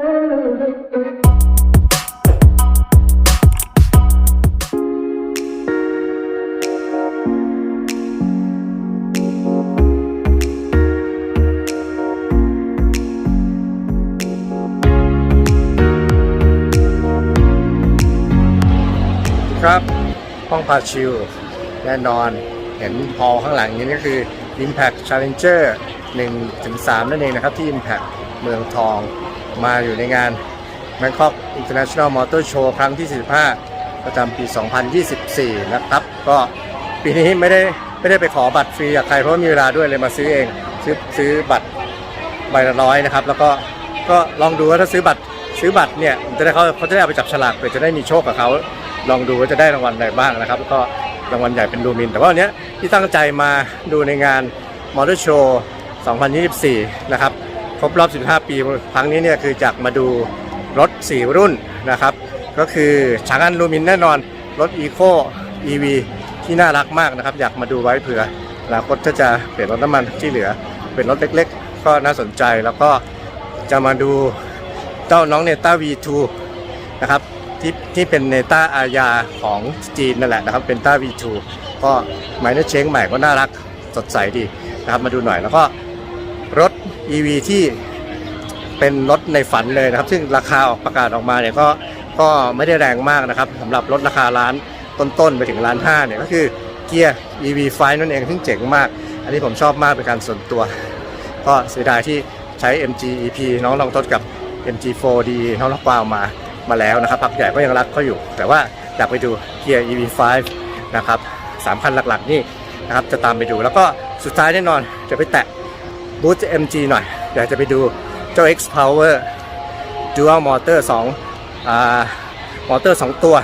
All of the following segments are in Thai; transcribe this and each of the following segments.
ครับห้องพาชิลแน่นอนเห็นฮอลข้างหลังนี้ก็คือ Impact Challenger 1ถึง3นั่นเองนะครับ ที่ Impact เมืองทอง มาอยู่ในงาน Bangkok International Motor Show ครั้งที่ 45 ประจำปี 2024 นะครับ ก็ปีนี้ไม่ได้ไม่ได้ไปขอบัตรฟรีจากใครเพราะมีเวลาด้วยเลยมาซื้อเอง ซื้อซื้อบัตรใบละร้อยนะครับ แล้วก็ก็ลองดูว่าถ้าซื้อบัตรซื้อบัตรเนี่ยจะได้เขาเขาจะได้เอาไปจับฉลากเพื่อจะได้มีโชคกับเขาลองดูว่าจะได้รางวัลอะไรบ้างนะครับแล้วก็รางวัลใหญ่เป็นลูมิน แต่ว่าวันเนี้ยที่ตั้งใจมาดูในงานมอเตอร์โชว์ 2024 นะครับ ครบรอบ 15 ปีครั้งนี้เนี่ยคือจากมาดูรถ 4 รุ่นนะครับ ก็คือฉางอันลูมินแน่นอนรถ Eco EV ที่น่ารักมากนะครับ อยากมาดูไว้เผื่ออนาคตถ้าจะเปลี่ยนรถน้ำมันที่เหลือ เป็นรถเล็กๆ ก็น่าสนใจแล้วก็จะมาดูเจ้าน้องเนต้า V2 นะครับที่ที่เป็นเนต้าอาญาของจีนนั่นแหละนะครับเป็นต้า V2 ก็ไมเนอร์เชงใหม่ก็น่ารักสดใสดีนะครับมาดูหน่อยแล้วก็ EV ที่เป็นรถในฝันเลยนะครับ ซึ่งราคาออกประกาศออกมาเนี่ยก็ก็ไม่ได้แรงมากนะครับสำหรับรถราคาล้านต้นๆ ไปถึงล้านห้าเนี่ยก็คือเกียร์ EV5 นั่นเองซึ่งเจ๋งมาก อันนี้ผมชอบมากเป็นการส่วนตัว ก็เสียดายที่ใช้ MG EP น้องลองทดกับ MG4D น้องล็อกวาวมามาแล้วนะครับพักใหญ่ก็ยังรักเขาอยู่ แต่ว่าอยากไปดูเกียร์ EV5 นะครับสามคันหลักๆนี่นะครับจะตามไปดูแล้วก็สุดท้ายแน่นอนจะไปแตะ บูธ MG หน่อย อยากจะไปดูเจ้า X Power Dual Motor 2อ่ามอเตอร์ 2 ตัว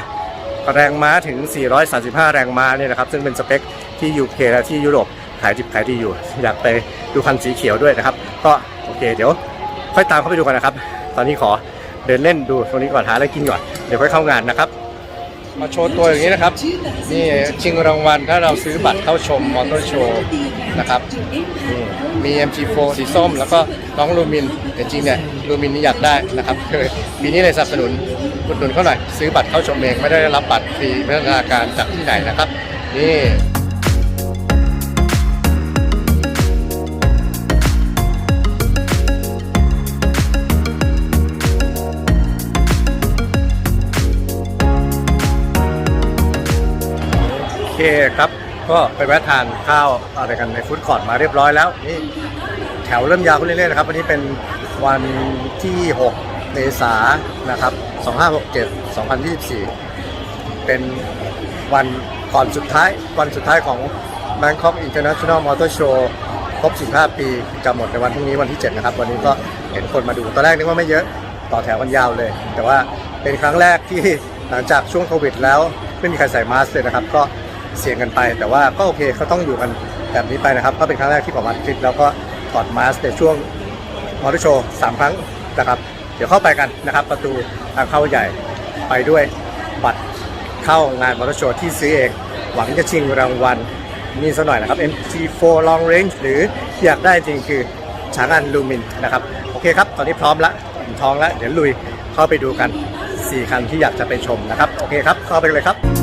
แรงม้าถึง 435 แรงม้าเนี่ยนะครับ ซึ่งเป็นสเปคที่ UK และที่ยุโรปขายดิบขายดีอยู่ อยากไปดูคันสีเขียวด้วยนะครับ ก็โอเคเดี๋ยวค่อยตามเข้าไปดูกันนะครับ ตอนนี้ขอเดินเล่นดูตรงนี้ก่อนหาอะไรกินก่อน เดี๋ยวค่อยเข้างานนะครับ มาโชว์ตัวอย่างนี้นะครับ นี่ชิงรางวัลถ้าเราซื้อบัตรเข้าชมมอเตอร์โชว์นะครับมี MG4 สีส้ม แล้วก็น้องลูมินแต่จริงเนี่ยลูมินนี่อยากได้นะครับคือปีนี้เลยสนับสนุนอุดหนุนเขาหน่อย ซื้อบัตรเข้าชมเองไม่ได้รับบัตรฟรีพัฒนาการจากที่ไหนนะครับ นี่ ครับ ก็ไปแวะทานข้าวอะไรกันในฟู้ดคอร์ทมาเรียบร้อยแล้วนี่แถวเริ่มยาวขึ้นเรื่อยๆนะครับ วันนี้เป็นวันที่6เมษายนนะครับ 2567 2024 เป็นวันก่อนสุดท้ายวันสุดท้ายของ Bangkok International Motor Show ครบ 15 ปีจะหมดในวันพรุ่งนี้วันที่ 7 นะครับ วันนี้ก็เห็นคนมาดู ตอนแรกนึกว่าไม่เยอะต่อแถวกันยาวเลย แต่ว่าเป็นครั้งแรกที่หลังจากช่วงโควิดแล้ว ไม่มีใครใส่มาสก์เลยนะครับ ก็ เสี่ยงกันไป แต่ว่าก็โอเคเขาต้องอยู่กันแบบนี้ไปนะครับ ก็เป็นครั้งแรกที่ผมอัดคลิปแล้วก็ถอดมาสในช่วงมอเตอร์โชว์สามครั้งนะครับ เดี๋ยวเข้าไปกันนะครับ ประตูทางเข้าใหญ่ไปด้วยบัตรเข้างานมอเตอร์โชว์ที่ซื้อเองหวังจะชิงรางวัลนี่สักหน่อยนะครับ MG4 Long Range หรืออยากได้จริงคือช้างอันลูมินนะครับ โอเคครับ ตอนนี้พร้อมล้วอิ่มท้องแล้ว เดี๋ยวลุยเข้าไปดูกัน 4 คันที่อยากจะไปชมนะครับ โอเคครับ เข้าไปเลยครับ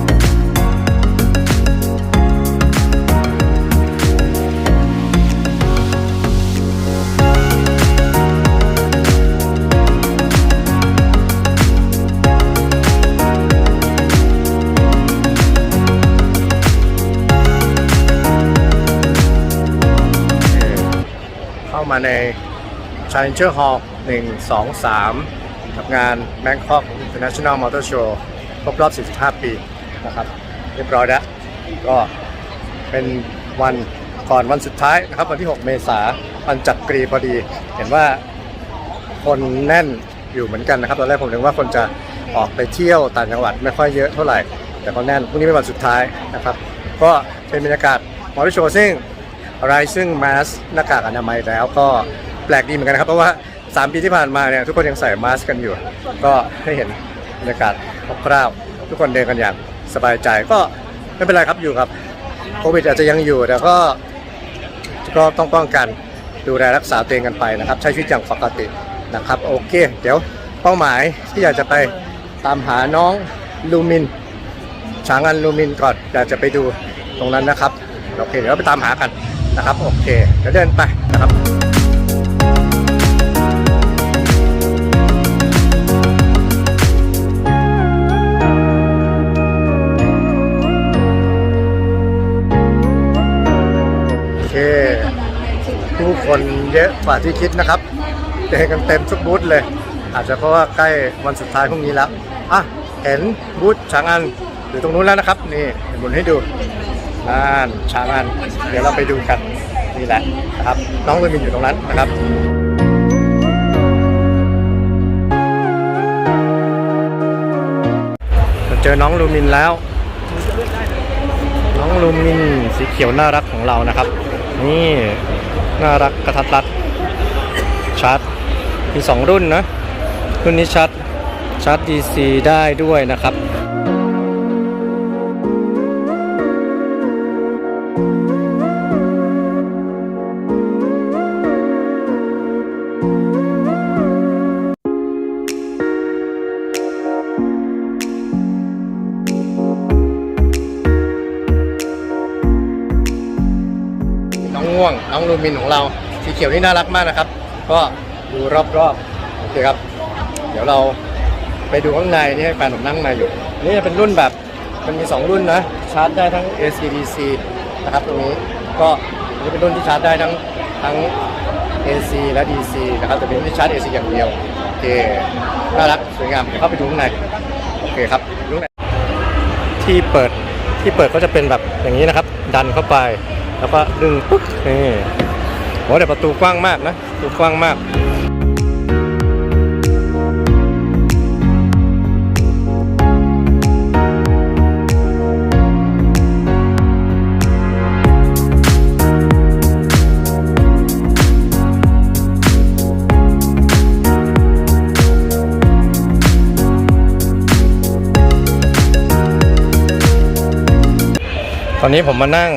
มาใน Challenger Hall 1 2 3 กับงาน Bangkok International Motor Show ครบรอบ 45 ปีนะครับ เรียบร้อยแล้ว ก็เป็นวันก่อนวันสุดท้ายนะครับ วันที่ 6 เมษาวันจักรีพอดี เห็นว่าคนแน่นอยู่เหมือนกันนะครับ ตอนแรกผมนึกว่าคนจะออกไปเที่ยวต่างจังหวัดไม่ค่อยเยอะเท่าไหร่ แต่ก็แน่นพรุ่งนี้เป็นวันสุดท้ายนะครับ ก็เป็นบรรยากาศมอเตอร์โชว์ซึ่ง ไรซึ่งมาสหน้ากากอนามัยแล้วก็แปลกดีเหมือนกันนะครับ เพราะว่า 3 ปีที่ผ่านมาเนี่ยทุกคนยังใส่มาสกันอยู่ ก็ให้เห็นบรรยากาศคร่าวๆทุกคนเดินกันอย่างสบายใจก็ไม่เป็นไรครับอยู่กับโควิดอาจจะยังอยู่แต่ก็ก็ต้องป้องกันดูแลรักษาตัวเองกันไปนะครับ ใช้ชีวิตอย่างปกตินะครับ โอเค เดี๋ยวเป้าหมายที่อยากจะไปตามหาน้องลูมินช้างอันลูมินก่อนอยากจะไปดูตรงนั้นนะครับ โอเค เดี๋ยวเราไปตามหากัน นะครับ โอเคเดี๋ยวเดินไปนะครับโอเคผู้คนเยอะกว่าที่คิดนะครับเดินกันเต็มทุกบูธเลย อาจจะเพราะว่าใกล้วันสุดท้ายพรุ่งนี้แล้วอะเห็นบูธช้างอันอยู่ตรงนู้นแล้วนะครับ นี่หมุนให้ดู อ่านชางอันเดี๋ยวเราไปดูกันนี่แหละนะครับ น้องลูมินอยู่ตรงนั้นนะครับเจอน้องลูมินแล้ว น้องลูมินสีเขียวน่ารักของเรานะครับ นี่น่ารักกระทัดรัดชาร์จมี 2 รุ่นนะรุ่นนี้ชาร์จชาร์จ DC ได้ด้วยนะครับ น้องลูมินของเราสีเขียวนี่น่ารักมากนะครับ ก็ดูรอบๆโอเคครับ เดี๋ยวเราไปดูข้างในนี่ให้แฟนผมนั่งมาอยู่ นี่เป็นรุ่นแบบมันมี 2 รุ่นนะชาร์จได้ทั้ง AC DC นะครับตรงนี้ก็นนี้เป็นรุ่นที่ชาร์จได้ทั้งทั้ง AC และ DC นะครับแต่เป็นรุ่นที่ชาร์จ AC อย่างเดียวโอเคน่ารักสวยงามเดี๋ยวเข้าไปดูข้างในโอเคครับดูข้างในที่เปิดที่เปิดก็จะเป็นแบบอย่างนี้นะครับ ดันเข้าไป แล้วก็ดึงปุ๊บนี่โหแต่ประตูกว้างมากนะประตูกว้างมากตอนนี้ผมมานั่ง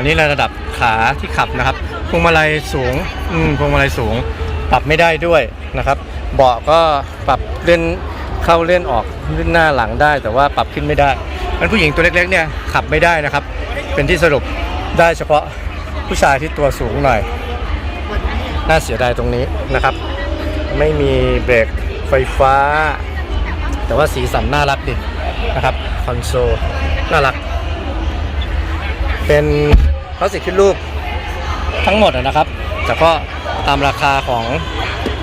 อันนี้ระดับขาที่ขับนะครับพวงมาลัยสูงอืมพวงมาลัยสูง ปรับไม่ได้ด้วยนะครับ เบาะก็ปรับเลื่อนเข้าเลื่อนออกเลื่อนหน้าหลังได้ แต่ว่าปรับขึ้นไม่ได้มันผู้หญิงตัวเล็กๆเนี่ยขับไม่ได้นะครับ เป็นที่สรุปได้เฉพาะผู้ชายที่ตัวสูงหน่อยน่าเสียดายตรงนี้นะครับ ไม่มีเบรกไฟฟ้า แต่ว่าสีสันน่ารักดินะครับคอนโซลน่ารัก เป็น พลาสติกขึ้นรูปทั้งหมดนะครับ แต่ก็ตามราคาของ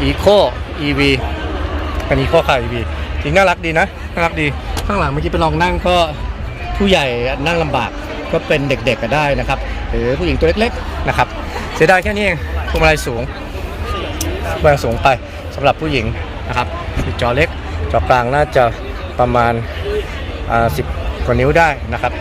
Eco EV เป็น Eco ค่ะ EV จริงน่ารักดีนะ น่ารักดี ข้างหลังเมื่อกี้ไปลองนั่งก็ผู้ใหญ่นั่งลำบากก็เป็นเด็กๆก็ได้นะครับ หรือผู้หญิงตัวเล็กๆนะครับ เสียดายแค่นี้เองพวงมาลัยสูงพวงมาลัยสูงไปสำหรับผู้หญิงนะครับจอเล็กจอกลางน่าจะประมาณอ่า10กว่านิ้วได้นะครับ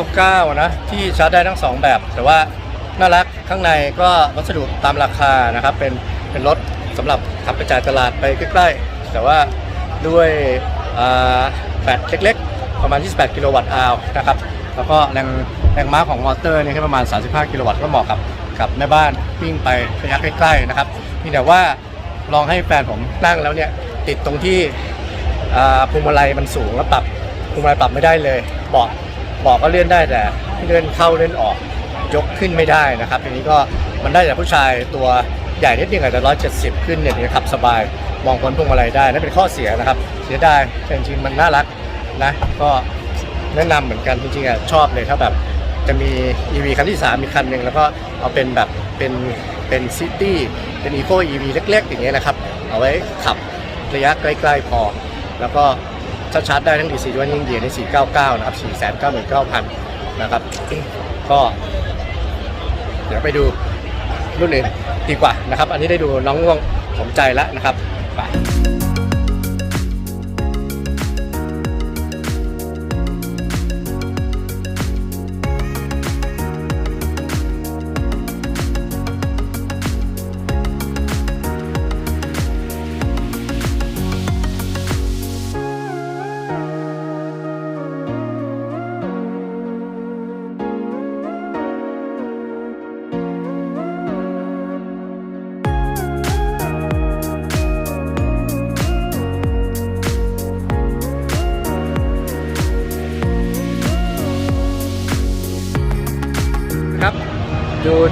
99นะที่ชาร์จได้ทั้ง2แบบ แต่ว่าน่ารักข้างในก็วัสดุตามราคานะครับ เป็นเป็นรถสำหรับขับไปจ่ายตลาดไปใกล้ๆ แต่ว่าด้วยอ่าแบตเล็กๆ ประมาณ 28 กิโลวัตต์อาวนะครับ แล้วก็แรงแรงม้าของมอเตอร์เนี่ยแค่ประมาณ 35 กิโลวัตต์ก็เหมาะกับกับแม่บ้านวิ่งไประยะใกล้ๆนะครับนี่แต่ว่าลองให้แฟนผมนั่งแล้วเนี่ยติดตรงที่อ่าพวงมาลัยมันสูงแล้วปรับพวงมาลัยปรับไม่ได้เลยเบาะ บาะก็เลื่อนได้แต่เลื่อนเข้าเลื่อนออกยกขึ้นไม่ได้นะครับทีนี้ก็มันได้แต่ผู้ชายตัวใหญ่นิดนึงอาจจะ170ขึ้นเนี่ยขับสบายมองพ้นพวงมาลัยได้นั่นเป็นข้อเสียนะครับ เสียดายแต่จริงๆมันน่ารักนะก็แนะนำเหมือนกันจริงๆอะชอบเลยถ้าแบบจะมี EV คันที่ 3 มีคันหนึ่งแล้วก็เอาเป็นแบบเป็นเป็นซิตี้เป็นอีโค EV เล็กๆ อย่างเงี้ยนะครับ เอาไว้ขับระยะใกล้ ๆ พอ แล้วก็ ชาร์จได้ทั้ง DC ด้วยยิ่งเดียใน 499 นะครับ 499,000 นะครับ ก็ เดี๋ยวไปดูรุ่นอื่นดีกว่านะครับ อันนี้ได้ดูน้องง่วงผมใจแล้วนะครับไป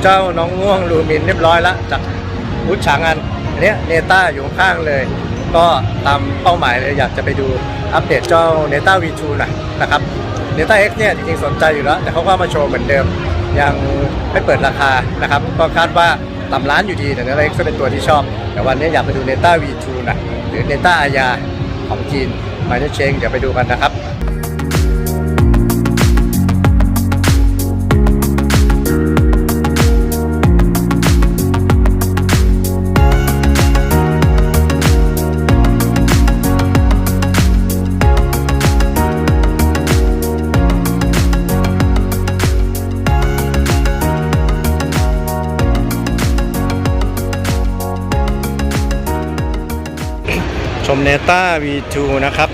เจ้าน้องง่วงลูมินเรียบร้อยแล้วจากวุฒิฉางอันอันเนี้ยเนต้าอยู่ข้างเลย ก็ตามเป้าหมายเลยอยากจะไปดูอัปเดตเจ้าเนต้า V2 หน่อยนะครับเนต้า X เนี่ยจริงๆสนใจอยู่แล้ว แต่เขาก็มาโชว์เหมือนเดิม ยังไม่เปิดราคานะครับ ก็คาดว่าต่ำล้านอยู่ดีแต่เนต้า X ก็เป็นตัวที่ชอบ แต่วันนี้อยากไปดูเนต้า V2 หน่อยหรือเนต้าอายาของจีนมาเนเชงเดี๋ยวไปดูกันนะครับ มเนต้า V2 นะครับ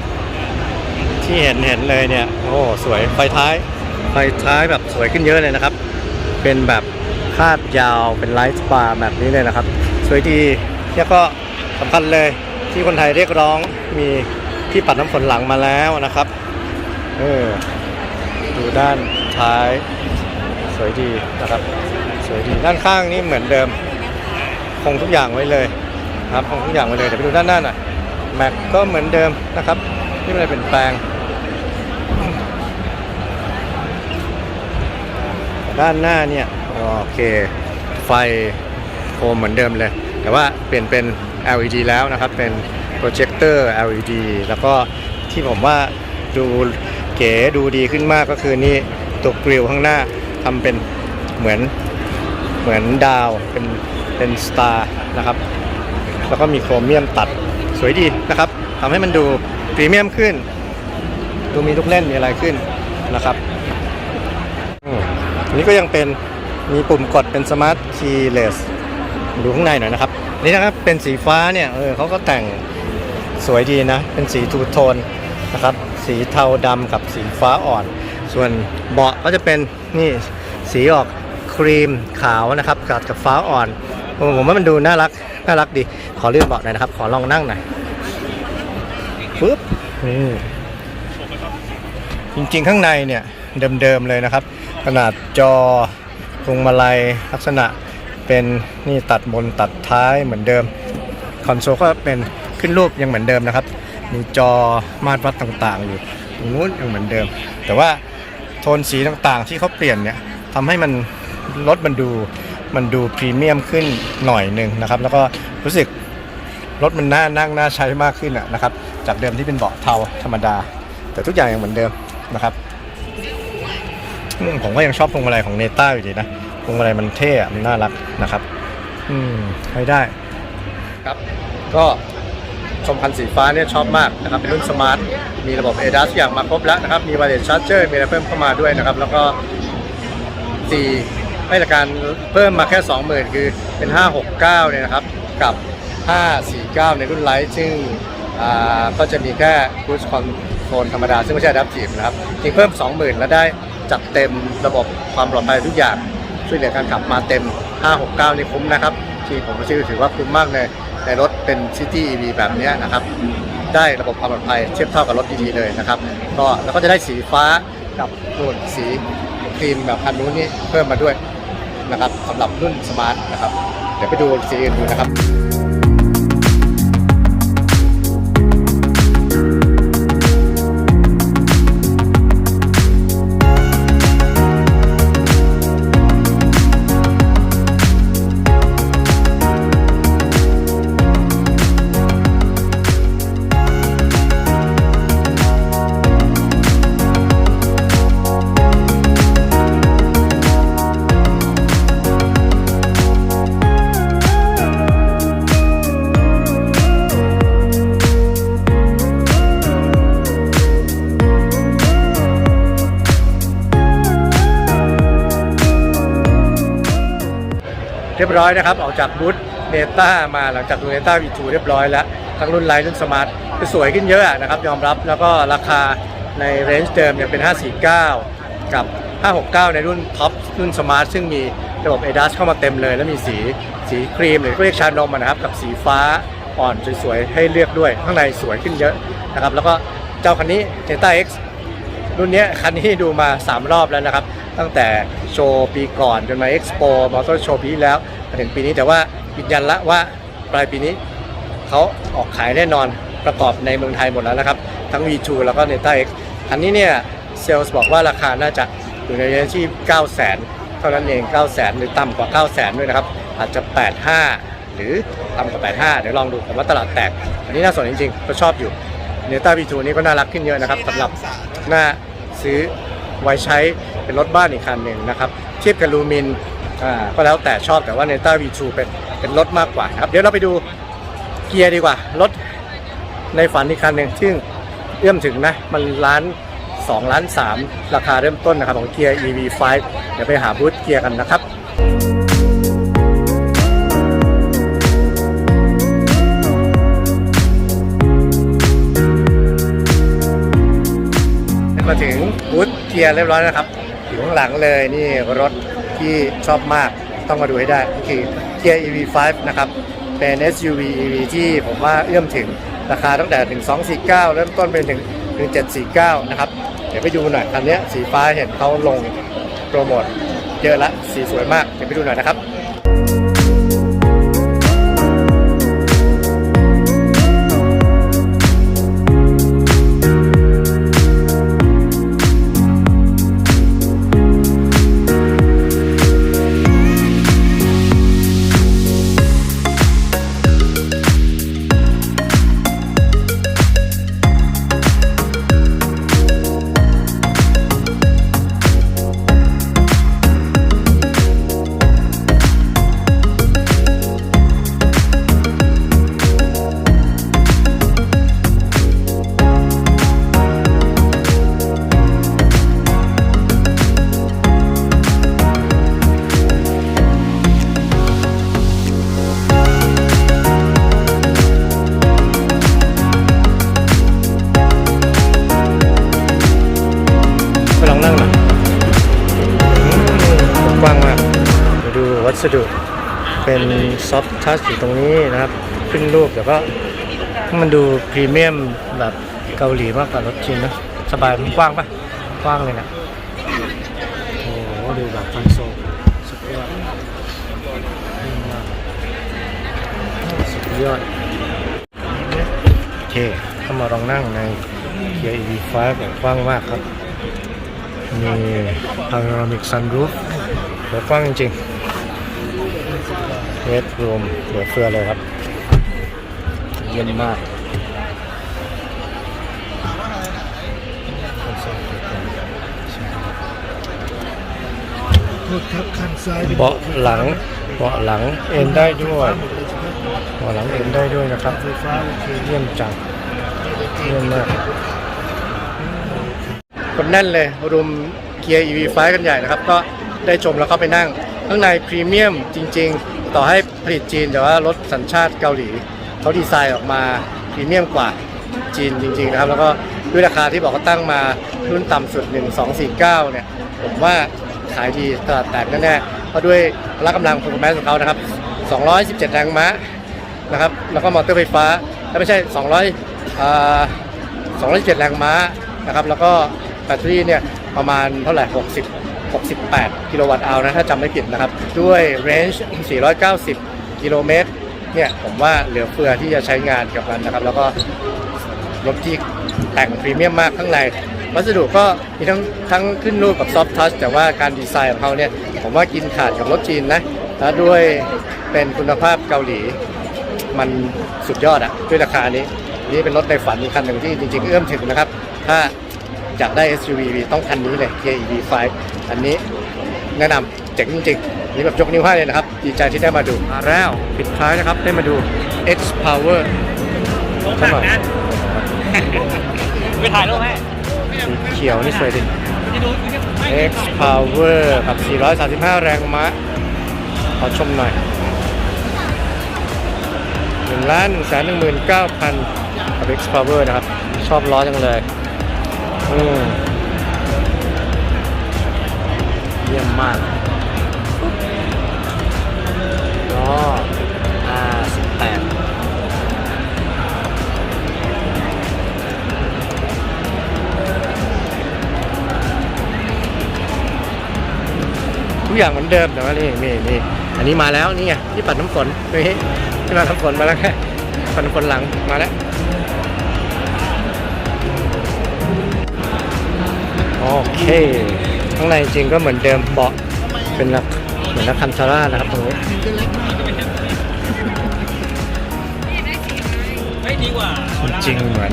ที่เห็นเห็นเลยเนี่ย โอ้ สวยไฟท้าย ไฟท้ายแบบสวยขึ้นเยอะเลยนะครับ เป็นแบบคาดยาวเป็นไลท์สปาแบบนี้เลยนะครับ สวยดีแล้วก็สำคัญเลยที่คนไทยเรียกร้องมีที่ปัดน้ำฝนหลังมาแล้วนะครับเออดูด้านท้าย สวยดีนะครับ สวยดีด้านข้างนี่เหมือนเดิม คงทุกอย่างไว้เลยนะครับคงทุกอย่างไว้เลยเดี๋ยวไปดูด้านหน้าหน่อย แม็กก็เหมือนเดิมนะครับไม่มีอะไรเปลี่ยนแปลง ด้านหน้าเนี่ยโอเค ไฟโคมเหมือนเดิมเลย แต่ว่าเปลี่ยนเป็น LED แล้วนะครับ เป็นโปรเจคเตอร์ LED แล้วก็ที่ผมว่าดูเก๋ดูดีขึ้นมากก็คือนี่ตัวกริลข้างหน้าทำเป็นเหมือนเหมือนดาวเป็นเป็นสตาร์นะครับ แล้วก็มีโครเมียมตัด สวยดีนะครับทำให้มันดูพรีเมียมขึ้น ดูมีลูกเล่นมีอะไรขึ้นนะครับอันนี้ก็ยังเป็นมีปุ่มกดเป็นสมาร์ทคีย์เลสดูข้างในหน่อยนะครับ นี่นะครับเป็นสีฟ้าเนี่ยเออเขาก็แต่งสวยดีนะ เป็นสีทูโทนนะครับ สีเทาดำกับสีฟ้าอ่อน ส่วนเบาะก็จะเป็นนี่สีออกครีมขาวนะครับกับกับฟ้าอ่อน ผมว่ามันดูน่ารัก น่ารักดี ขอเลื่อนเบาะหน่อยนะครับ ขอลองนั่งหน่อยปึ๊บนี่จริงๆข้างในเนี่ยเดิมๆเลยนะครับ ขนาดจอพวงมาลัยลักษณะเป็นนี่ตัดบนตัดท้ายเหมือนเดิม คอนโซลก็เป็นขึ้นรูปยังเหมือนเดิมนะครับ มีจอมาตรวัดต่างๆ อยู่ตรงนู้นยังเหมือนเดิม แต่ว่าโทนสีต่างๆที่เขาเปลี่ยนเนี่ยทำให้มันรถมันดู มันดูพรีเมียมขึ้นหน่อยหนึ่งนะครับ แล้วก็รู้สึกรถมันน่านั่งน่าใช้มากขึ้นอะนะครับ จากเดิมที่เป็นเบาะเทาธรรมดา แต่ทุกอย่างยังเหมือนเดิมนะครับผมก็ยังชอบพวงมาลัยของเนต้าอยู่ดีนะพวงมาลัยมันเท่มันน่ารักนะครับ อืมใช้ได้ครับ ก็ชมคันสีฟ้าเนี่ยชอบมากนะครับ เป็นรุ่นสมาร์ท มีระบบ ADAS อย่างมาครบแล้วนะครับ มี wireless charger มีอะไรเพิ่มเข้ามาด้วยนะครับ แล้วก็4 มาตรการเพิ่มมาแค่ 20,000 คือเป็น 569 เนี่ยนะครับ กับ 549 ในรุ่นไลท์ซึ่งอ่าก็จะมีแค่ cruise control ธรรมดา ซึ่งไม่ใช่ adaptive นะครับจริงเพิ่ม 20,000 แล้วได้จัดเต็มระบบความปลอดภัยทุกอย่างช่วยเหลือการขับมาเต็ม 569 นี่คุ้มนะครับ ที่ผมชื่อถือว่าคุ้มมากเลยในรถเป็น City EV แบบนี้นะครับ ได้ระบบความปลอดภัยเทียบเท่ากับรถดีๆเลยนะครับ ก็แล้วก็จะได้สีฟ้ากับนู่นสีครีมแบบคันนู้นนี่เพิ่มมาด้วย นะครับสำหรับรุ่นสมาร์ทนะครับเดี๋ยวไปดูสีอื่นดูนะครับ รียบร้อยนะครับ ออกจากบูธเนต้ามาหลังจากดูเนต้า V2 เรียบร้อยแล้ว ทั้งรุ่นไลท์รุ่นสมาร์ทคือสวยขึ้นเยอะนะครับ ยอมรับแล้วก็ราคาในเรนจ์เดิมยังเป็น 549 กับ 569 ในรุ่นท็อปรุ่นสมาร์ทซึ่งมีระบบ ADAS เข้ามาเต็มเลย แล้วมีสีสีครีมหรือเรียกชานมอะนะครับ กับสีฟ้าอ่อนสวยๆให้เลือกด้วย ข้างในสวยขึ้นเยอะนะครับ แล้วก็เจ้าคันนี้ Neta X รุ่นเนี้ยคันนี้ดูมา 3 รอบแล้วนะครับ ตั้งแต่โชว์ปีก่อนจนมา Expo มอเตอร์โชว์ปีแล้ว มาถึงปีนี้แต่ว่ายืนยันละว่าปลายปีนี้เขาออกขายแน่นอนประกอบในเมืองไทยหมดแล้วนะครับ ทั้ง V2 แล้วก็ Neta X อันนี้เนี่ยเซลล์บอกว่าราคาน่าจะอยู่ในเรนจ์ที่ 9 0 0 0 0 0 เท่านั้นเอง 9 0 0 0 0 หรือต่ำกว่า 9 0 0 0 0 ด้วยนะครับ อาจจะ 85 หรือต่ำกว่า 85 เดี๋ยวลองดูผมว่าตลาดแตก อันนี้น่าสนจริงๆ ก็ชอบอยู่เนต้า V2 นี่ก็น่ารักขึ้นเยอะนะครับสำหรับหน้าซื้อไว้ใช้เป็นรถบ้านอีกคันหนึ่งนะครับ เทียบกับลูมิน อ่าก็แล้วแต่ชอบแต่ว่าเนต้า V2 เป็นเป็นรถมากกว่านะครับ เดี๋ยวเราไปดูเกียร์ดีกว่า รถในฝันอีกคันหนึ่งซึ่งเอื้อมถึงนะ มันล้าน 2 ล้าน 3 ราคาเริ่มต้นนะครับของเกียร์ EV5 เดี๋ยวไปหาบูธเกียร์กันนะครับมาถึงบูธเกียร์เรียบร้อยนะครับอยู่ข้างหลังเลยนี่รถ ที่ชอบมากต้องมาดูให้ได้ก็คือเกียร์ EV5 นะครับ เป็น SUV EV ที่ผมว่าเอื้อมถึงราคาตั้งแต่ถึง249 เริ่มต้นไปถึงถึง749 นะครับ เดี๋ยวไปดูหน่อยคันนี้สีฟ้าเห็นเขาลงโปรโมทเยอะละสีสวยมาก เดี๋ยวไปดูหน่อยนะครับ ซอฟทัชอยู่ตรงนี้นะครับ ขึ้นรูปแต่ก็มันดูพรีเมียมแบบเกาหลีมากกว่ารถจีนนะสบายมันกว้างปะกว้างเลยนะโอ้โหดูแบบคอนโซลสุดยอดนิ่มมากสุดยอดโอเคเข้ามาลองนั่งในเกียร์ EV5 แบบกว้างมากครับ มี panoramic sunroof เหลือกว้างจริง ๆ red room เหลือเฟือเลยครับ เย็นมากโทษครับข้างซ้ายเบาะหลังเบาะหลังเอ็นได้ด้วยเบาะหลังเอ็นได้ด้วยนะครับเคเยี่ยมจังเยี่ยมมากคนแน่นเลยรุมเกียร์ EV5 กันใหญ่นะครับ ก็ได้ชมแล้วก็ไปนั่ง ข้างในพรีเมียมจริง ๆ ต่อให้ผลิตจีนแต่ว่ารถสัญชาติเกาหลีเขาดีไซน์ออกมาพรีเมียมกว่าจีนจริง ๆ นะครับ แล้วก็ด้วยราคาที่บอกว่าตั้งมารุ่นต่ำสุด 1249 เนี่ย ผมว่าขายดีตลาดแตกแน่ๆเพราะด้วยพละกำลัง performance ของเขานะครับ 217 แรงม้านะครับ แล้วก็มอเตอร์ไฟฟ้าแล้วไม่ใช่ 200อ่า217แรงม้านะครับ แล้วก็แบตเตอรี่เนี่ยประมาณเท่าไหร่ 60 68 กิโลวัตต์อาวนะถ้าจำไม่ผิดนะครับ ด้วยเรนจ์490 กิโลเมตรเนี่ยผมว่าเหลือเฟือที่จะใช้งานกับมันนะครับ แล้วก็รถที่แต่งพรีเมียมมากข้างใน วัสดุก็มีทั้งทั้งขึ้นรูปกับซอฟทัชแต่ว่าการดีไซน์ของเขาเนี่ย ผมว่ากินขาดกับรถจีนนะแล้วด้วยเป็นคุณภาพเกาหลี มันสุดยอดอะด้วยราคานี้ นี่เป็นรถในฝันอีกคันหนึ่งที่จริงๆเอื้อมถึงนะครับ ถ้า อยากได้ SUV ต้องคันนี้เลย Kia EV5 อันนี้แนะนำเจ๋งจริงๆนี่แบบยกนิ้วให้เลยนะครับ ดีใจที่ได้มาดูมาแล้วปิดท้ายนะครับได้มาดู X Power สักหน่อยไปถ่ายรูปให้สีเขียวนี่สวยดิจะดู X Power กับ 435 แรงม้าขอชมหน่อยหนึ่งล้านหนึ่งแสนหนึ่งหมื่นเก้าพันกับ X Power นะครับ ชอบล้อจังเลย อืมเยี่ยมมากล้อ R18 ทุกอย่างเหมือนเดิมแต่ว่านี่นี่นี่อันนี้มาแล้วนี่ไงที่ปัดน้ำฝนนี่ที่มาน้ำฝนมาแล้วแค่ปัดน้ำฝนหลังมาแล้ว โอเค ข้างในจริงก็เหมือนเดิมเบาะเป็นนักเหมือนนักคันซาร่านะครับตรงนี้ไม่ดีกว่าจริงเหมือน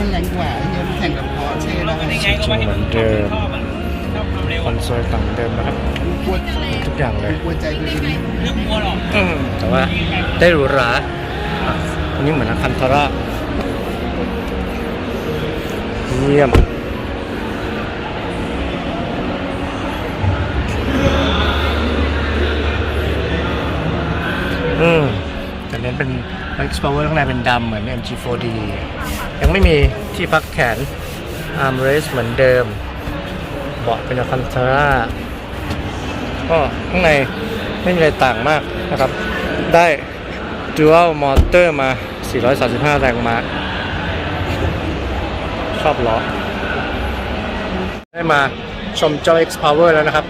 มันแรงกว่าเนี่ยมันแข่งกับพอเช่ได้ยังไงก็ไม่เหมือนเดิมชอบอะชอบความเร็วคอนโซลต่างเดิมนะครับกลัวทุกอย่างเลยกลัวใจตัวเองเรื่องกลัวหรอกอืมแต่ว่าได้หรูหราอะอันนี้เหมือนอาคันทาร่าเยี่ยม น้นเป็น X Power ข้างในเป็นดำเหมือน MG4D ยังไม่มีที่พักแขน Armrest เหมือนเดิม เบาะเป็นอาคันทาร่าก็ข้างในไม่มีอะไรต่างมากนะครับ ได้ Dual Motor มา 435 แรงม้าชอบล้อได้มาชมเจ้า X Power แล้วนะครับ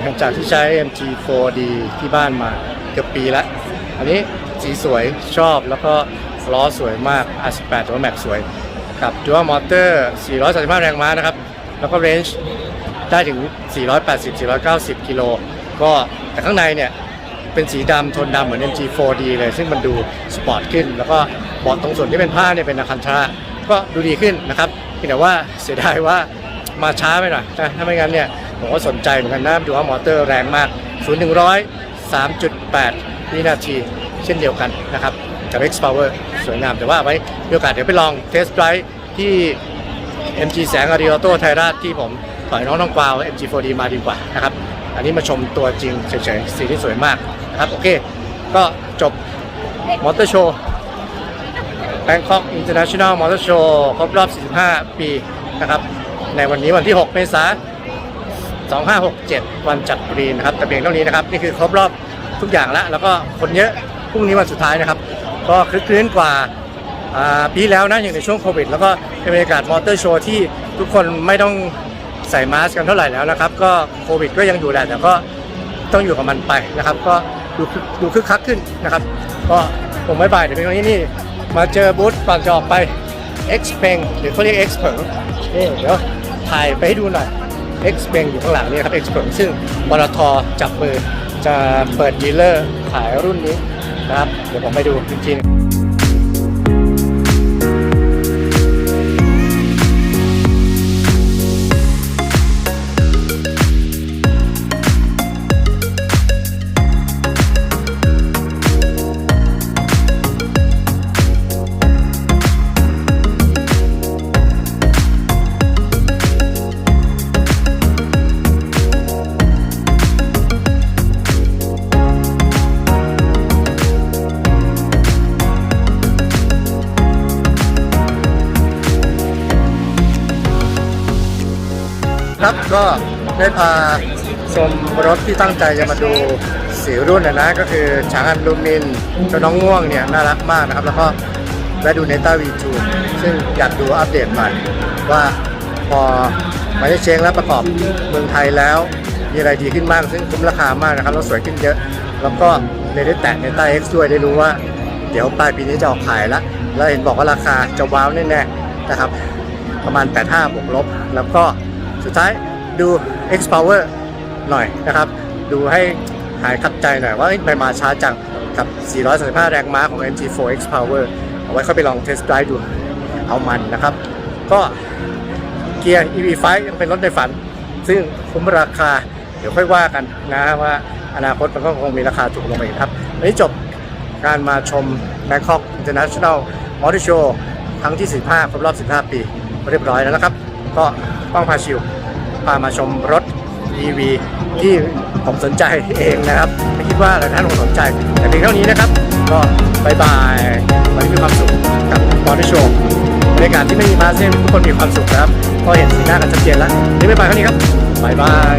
หลังจากที่ใช้ MG4D ที่บ้านมาเกือบปีแล้ว อันนี้ สีสวยชอบ แล้วก็ล้อสวยมาก R18 ตัวแม็กสวยกับ Dual Motor 435 แรงม้านะครับ แล้วก็ range ได้ถึง 480-490 กิโล ก็แต่ข้างในเนี่ยเป็นสีดำโทนดำเหมือน MG4D เลย ซึ่งมันดูสปอร์ตขึ้น แล้วก็เบาะตรงส่วนที่เป็นผ้าเนี่ยเป็นอาคันทราก็ดูดีขึ้นนะครับเพียงแต่ว่าเสียดายว่ามาช้าไปหน่อยนะถ้าไม่งั้นเนี่ยผมก็สนใจเหมือนกันนะดูว่ามอเตอร์แรงมาก 0 1 0 0 3.8 วินาที เช่นเดียวกันนะครับกับ X Power สวยงามแต่ว่าไว้มีโอกาสเดี๋ยวไปลองเทสต์ไดรฟ์ที่ MG แสงอาริโอโตไทยราชที่ผมถอยน้องน้องกวาว MG4D มาดีกว่านะครับ อันนี้มาชมตัวจริงเฉยๆสีที่สวยมากนะครับ โอเค ก็จบมอเตอร์โชว์ Bangkok International Motor Show ครบรอบ 45 ปีนะครับ ในวันนี้วันที่ 6 เมษายน 2567 วันจัดกรีนนะครับ แต่เพียงเท่านี้นะครับ นี่คือครบรอบทุกอย่างแล้ว แล้วก็คนเยอะ พรุ่งนี้วันสุดท้ายนะครับ ก็คลึกคลื้นกว่าปีแล้วนะอย่างในช่วงโควิด แล้วก็เป็นบรรยากาศมอเตอร์โชว์ที่ทุกคนไม่ต้องใส่มาสก์กันเท่าไหร่แล้วนะครับ ก็โควิดก็ยังอยู่แหละแต่ก็ต้องอยู่กับมันไปนะครับ ก็ดูคึกดูคึกคักขึ้นนะครับ ก็ผมไม่บายเดี๋ยวเป็นวันนี้นี่ มาเจอบูธก่อนจะออกไป X p e n หรือเขาเรียก X p e n นี่เดี๋ยวถ่ายไปให้ดูหน่อย X p e n อยู่ข้างหลังนี่ครับ X p e n ซึ่งบลทจับมือจะเปิดดีลเลอร์ขายรุ่นนี้ ครับ เดี๋ยวผมไปดูจริงๆ ก็ได้พาชมรถที่ตั้งใจจะมาดูสีรุ่นนะนะก็คือช้างอันลูมินเจ้าน้องง่วงเนี่ยน่ารักมากนะครับ แล้วก็ได้ดูเนต้าวีทูซึ่งอยากดูอัปเดตใหม่ว่าพอมาได้เชงแล้วประกอบเมืองไทยแล้ว มีอะไรดีขึ้นบ้างซึ่งคุ้มราคามากนะครับแล้วสวยขึ้นเยอะ แล้วก็เลยได้แตะเนต้าเอ็กซ์ด้วยได้รู้ว่า เดี๋ยวปลายปีนี้จะออกขายล้วแล้วเห็นบอกว่าราคาจะว้าวแน่ๆนะครับ ประมาณ85บวกลบ แล้วก็สุดท้าย ดู X Power หน่อยนะครับ ดูให้หายขัดใจหน่อยว่าไมมาช้าจังกับ 435 แรงม้าของ MG4 X Power เอาไว้เข้าไปลองเทสต์ไดรฟ์ดูเอามันนะครับ ก็เกียร์ EV5 ยังเป็นรถในฝัน ซึ่งคุ้มราคาเดี๋ยวค่อยว่ากันนะว่าอนาคตมันก็คงมีราคาถูกลงไปอีกครับวันนี้จบการมาชม Bangkok International Motor Show ครั้งที่ 15 ครบรอบ 15 ปี เรียบร้อยแล้วนะครับ ก็ป้องพาชิว พามาชมรถ EV ที่ผมสนใจเองนะครับ ไม่คิดว่าหลายท่านคงสนใจ แต่เพียงเท่านี้นะครับ ก็บายบายวันนี้มีความสุขกับบอดี้โชว์บรรยากาศที่ไม่มีมาเส้นทุกคนมีความสุขนะครับ ก็เห็นสีหน้ากันชัดเจนแล้วนี่บายบายเท่านี้ครับบายบาย